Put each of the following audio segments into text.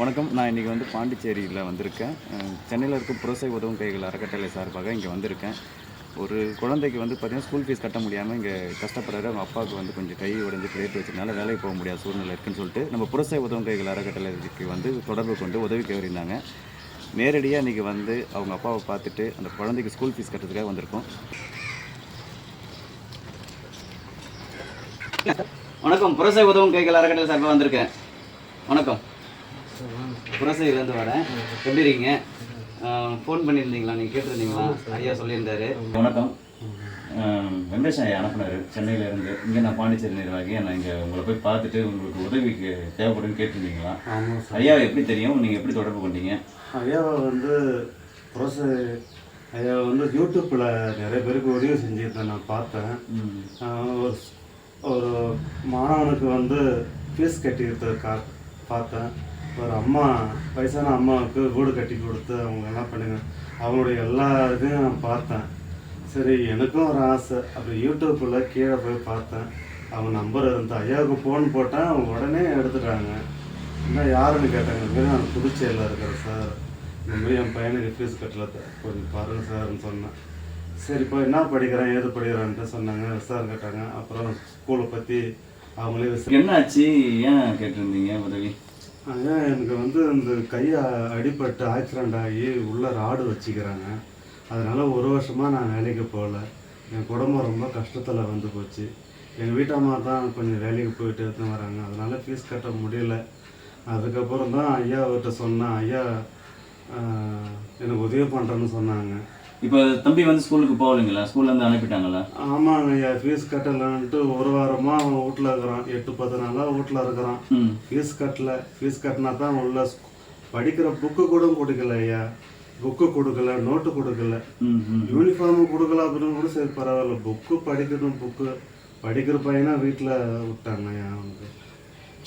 வணக்கம். நான் இன்றைக்கி வந்து பாண்டிச்சேரியில் வந்திருக்கேன். சென்னையில் இருக்கும் புரசை உதவும் கைகள் அறக்கட்டளை சார்பாக இங்கே வந்திருக்கேன். ஒரு குழந்தைக்கு வந்து பார்த்திங்கன்னா ஸ்கூல் ஃபீஸ் கட்ட முடியாமல் இங்கே கஷ்டப்படுறாரு. அவங்க அப்பாவுக்கு வந்து கொஞ்சம் கை உடைஞ்சு பிளேட் வச்சதுனால வேலைக்கு போக முடியாத சூழ்நிலை இருக்குன்னு சொல்லிட்டு நம்ம புரசை உதவும் கைகள் அறக்கட்டளைக்கு வந்து தொடர்பு கொண்டு உதவி கோரியிருந்தாங்க நேரடியாக இன்றைக்கி வந்து அவங்க அப்பாவை பார்த்துட்டு அந்த குழந்தைக்கு ஸ்கூல் ஃபீஸ் கட்டுறதுக்காக வந்திருக்கோம். வணக்கம். புரசை உதவும் கைகள் அறக்கட்டளை சார்பாக வந்திருக்கேன். வணக்கம். புரசையிலேருந்து வரேன். எப்படி இருக்கீங்க? ஃபோன் பண்ணியிருந்தீங்களா? நீங்கள் கேட்டிருந்தீங்களா? ஐயா சொல்லியிருந்தாரு. வணக்கம். வெங்கடேஷ் ஐயா அனுப்புனாரு. சென்னையிலேருந்து இங்கே நான் பாண்டிச்சேரி நிர்வாகி. நான் இங்கே உங்களை போய் பார்த்துட்டு உங்களுக்கு உதவிக்கு தேவைப்படுன்னு கேட்டிருந்தீங்களா? ஐயா எப்படி தெரியும்? நீங்கள் எப்படி தொடர்பு கொண்டீங்க? ஐயாவை வந்து ப்ரொச ஐயா வந்து யூடியூப்பில் நிறைய பேருக்கு உதவி செஞ்சுருந்தேன் நான் பார்த்தேன். ஒரு ஒரு மாணவனுக்கு வந்து ஃபீஸ் கட்டிக்கிறதுக்கா பார்த்தேன். ஒரு அம்மா வயசான அம்மாவுக்கு வீடு கட்டி கொடுத்து அவங்க என்ன பண்ணுங்க? அவங்களுடைய எல்லா இதையும் நான் பார்த்தேன். சரி எனக்கும் ஒரு ஆசை. அப்படி யூடியூப்பில் கீழே போய் பார்த்தேன். அவங்க நம்பர் இருந்து ஐயாவுக்கு ஃபோன் போட்டேன் அவங்க உடனே எடுத்துட்டாங்க. என்ன யாருன்னு கேட்டாங்க. நான் புதுச்சேரியில் இருக்கிறேன் சார் இந்த மாதிரி என் பையனுக்கு ஃபீஸ் கட்டல கொஞ்சம் பாருங்க சார்னு சொன்னேன். சரி இப்போ என்ன படிக்கிறேன் ஏது படிக்கிறான்ட்டு சொன்னாங்க. சார் கேட்டாங்க. அப்புறம் ஸ்கூலை பற்றி அவங்களே என்ன ஆச்சு ஏன் கேட்டிருந்தீங்க உதவி? ஐயா எனக்கு வந்து இந்த கையை அடிபட்டு ஆக்சிடெண்ட் ஆகி உள்ள ராடு வச்சுக்கிறாங்க. அதனால் ஒரு வருஷமாக நான் வேலைக்கு போகல. என் குடும்பம் ரொம்ப கஷ்டத்தில் வந்து போச்சு. எங்கள் வீட்டம்மா தான் கொஞ்சம் வேலைக்கு போயிட்டு எடுத்துன்னு வராங்க. அதனால் ஃபீஸ் கட்ட முடியல. அதுக்கப்புறம் தான் ஐயா அவர்கிட்ட சொன்னேன். ஐயா எனக்கு உதவி பண்ணுறேன்னு சொன்னாங்க. இப்போ தம்பி வந்து ஸ்கூலுக்கு போகலைங்களா? ஸ்கூல்லேருந்து அனுப்பிட்டாங்களா? ஆமாங்க ஐயா. ஃபீஸ் கட்டலன்ட்டு ஒரு வாரமாக அவன் வீட்டில் இருக்கிறான். எட்டு பத்து நாளாக வீட்டில் இருக்கிறான். ஃபீஸ் கட்டல. ஃபீஸ் கட்டினா தான் உள்ள படிக்கிற புக்கு கூட கொடுக்கல ஐயா. புக்கு கொடுக்கல நோட்டு கொடுக்கல. யூனிஃபார்மு கொடுக்கல அப்படின்னு கூட சரி பரவாயில்ல. புக்கு படிக்கணும் புக்கு படிக்கிற பையனா வீட்டில் விட்டாங்க ஐயா அவனுக்கு.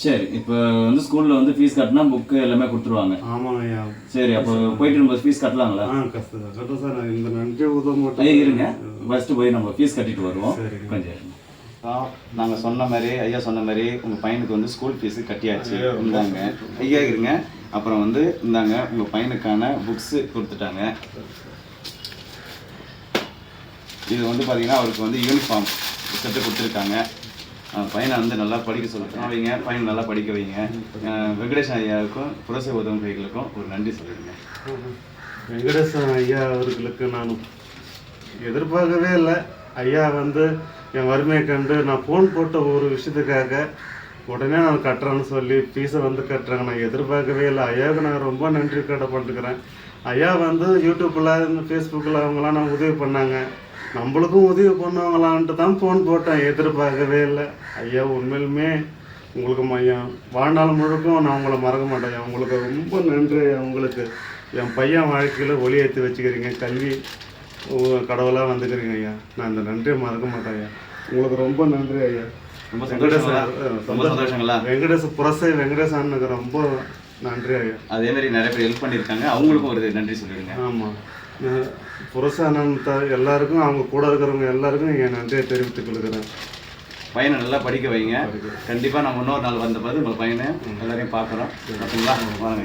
சரி இப்போ வந்து ஸ்கூலில் வந்து ஃபீஸ் கட்டினா புக்கு எல்லாமே கொடுத்துருவாங்க. ஆமாங்க ஐயா. சரி அப்போ போயிட்டு நம்ம ஃபீஸ் கட்டலாங்களா? ஆ கஷ்டம் கட்டும் சார் நான் இந்த நன்றி உதவ மாட்டேன் ஐயா இருங்க. ஃபர்ஸ்ட் போய் நம்ம ஃபீஸ் கட்டிட்டு வருவோம். கொஞ்சம். நாங்கள் சொன்ன மாதிரி ஐயா சொன்ன மாதிரி உங்கள் பையனுக்கு வந்து ஸ்கூல் ஃபீஸு கட்டியாச்சு. இந்தாங்க. ஐயா இருங்க. அப்புறம் வந்து இந்தாங்க உங்கள் பையனுக்கான புக்ஸு கொடுத்துட்டாங்க. இது வந்து பார்த்தீங்கன்னா அவருக்கு வந்து யூனிஃபார்ம் செட்டு கொடுத்துருக்காங்க. பையனை வந்து நல்லா படிக்க சொல்லுங்க வைங்க பையனை நல்லா படிக்க வைங்க. வெங்கடேஷ் ஐயாவுக்கும் புரசை கைகளுக்கும் ஒரு நன்றி சொல்லிடுங்க. வெங்கடேசன் ஐயா அவர்களுக்கு நான் எதிர்பார்க்கவே இல்லை. ஐயா வந்து என் வறுமையை கண்டு நான் ஃபோன் போட்ட ஒரு விஷயத்துக்காக உடனே நான் கட்டுறேன்னு சொல்லி ஃபீஸை வந்து கட்டுறாங்க. நான் எதிர்பார்க்கவே இல்லை. ஐயாவுக்கு நான் ரொம்ப நன்றி கடப்பட்டுக்கிறேன் ஐயா வந்து யூடியூப்பில் ஃபேஸ்புக்கில் அவங்களாம் நான் உதவி பண்ணாங்க. நம்மளுக்கும் உதவி பண்ணுவாங்களான்ட்டு தான் ஃபோன் போட்டேன். எதிர்பார்க்கவே இல்லை. ஐயா உண்மையிலுமே உங்களுக்கு மையம். வாழ்நாள் முழுக்கும் நான் உங்களை மறக்க மாட்டேன். உங்களுக்கு ரொம்ப நன்றி உங்களுக்கு. என் பையன் வாழ்க்கையில் ஒளி ஏற்றி வச்சுக்கிறீங்க. கல்வி கடவுளாக வந்துக்கிறீங்க ஐயா. நான் இந்த நன்றியை மறக்க மாட்டேன் ஐயா. உங்களுக்கு ரொம்ப நன்றி ஐயா. சந்தோஷங்களா? வெங்கடேச புரசை வெங்கடேசனுக்கு ரொம்ப நன்றி ஐயா. அதே மாதிரி நிறைய பேர் ஹெல்ப் பண்ணியிருக்காங்க. அவங்களுக்கும் ஒரு நன்றி சொல்லிடுங்க. ஆமாம் புரசானன் த எல்லாருக்கும் அவங்க கூட இருக்கிறவங்க எல்லாருக்கும் என் நன்றியை தெரிவித்துக் கொள்கிறேன். பையனை நல்லா படிக்க வைங்க. கண்டிப்பாக நம்ம இன்னொரு நாள் வந்த பிறகு உங்கள் பையனை எல்லாரையும் பார்க்குறோம். ஓகேங்களா? வாங்க